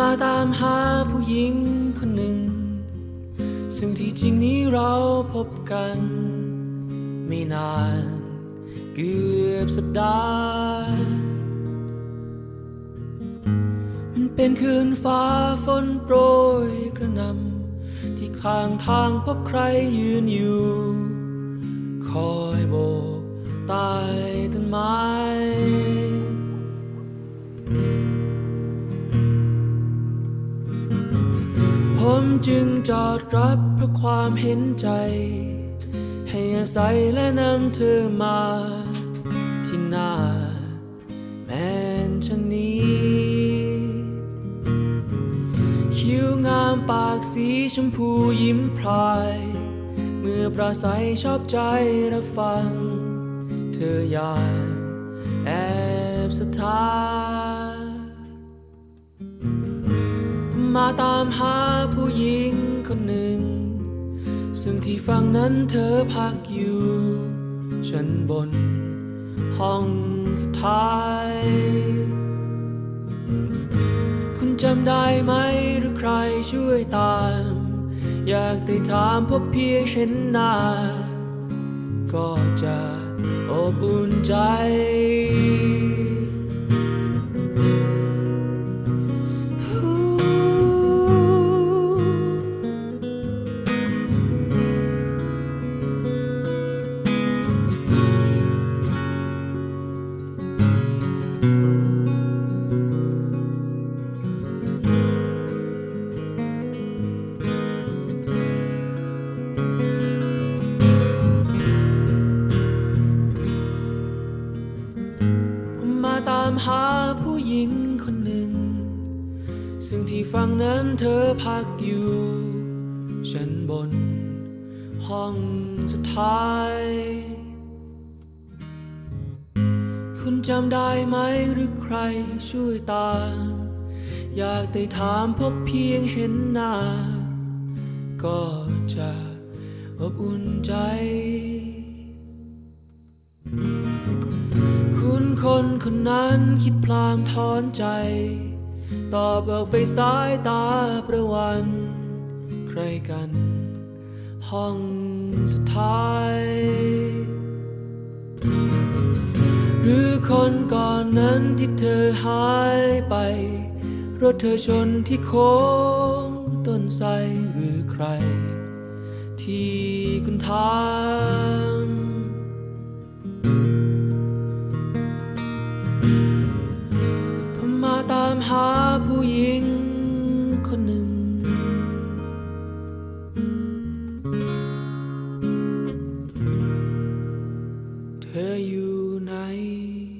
มาตามหาผู้หญิงคนหนึ่ง ซึ่งที่จริงนี้เราพบกัน ไม่นานเกือบสัปดาห์มันเป็นคืนฟ้าฝนโปรยกระหนำที่ข้างทางพบใครยืนอยู่ คอยโบกใต้ต้นไม้ ผมจึงจอดรับเพราะความเห็นใจ ให้อาศัยและนำเธอมา ที่หน้าแมนชนีคิ้วงามปากสีชมพูยิ้มพลาย เมื่อปราศัยชอบใจรับฟัง เธออยากแอบสถานมาตามหา ซึ่งที่ฝั่งนั้นเธอพักอยู่ ชั้นบน ห้องสุดท้าย คุณจำได้ไหมหรือใครช่วยตาม อยากได้ถามพบเพียงเห็นหน้า ก็จะอบอุ่นใจ หาผู้หญิงคนหนึ่ง ซึ่งที่ฝั่งนั้นเธอพักอยู่ชั้นบน ห้องสุดท้าย คุณจำได้ไหมหรือใครช่วยตาม อยากได้ถามพบเพียงเห็นหน้า ก็จะอบอุ่นใจ คนนั้นคิดพลางถอนใจ ตอบออกไปสายตาประวัน ใครกัน ห้องสุดท้าย หรือคนก่อนนั้นที่เธอหายไป รถเธอชนที่โค้งต้นไทรหรือใคร ที่คุณถาม unite.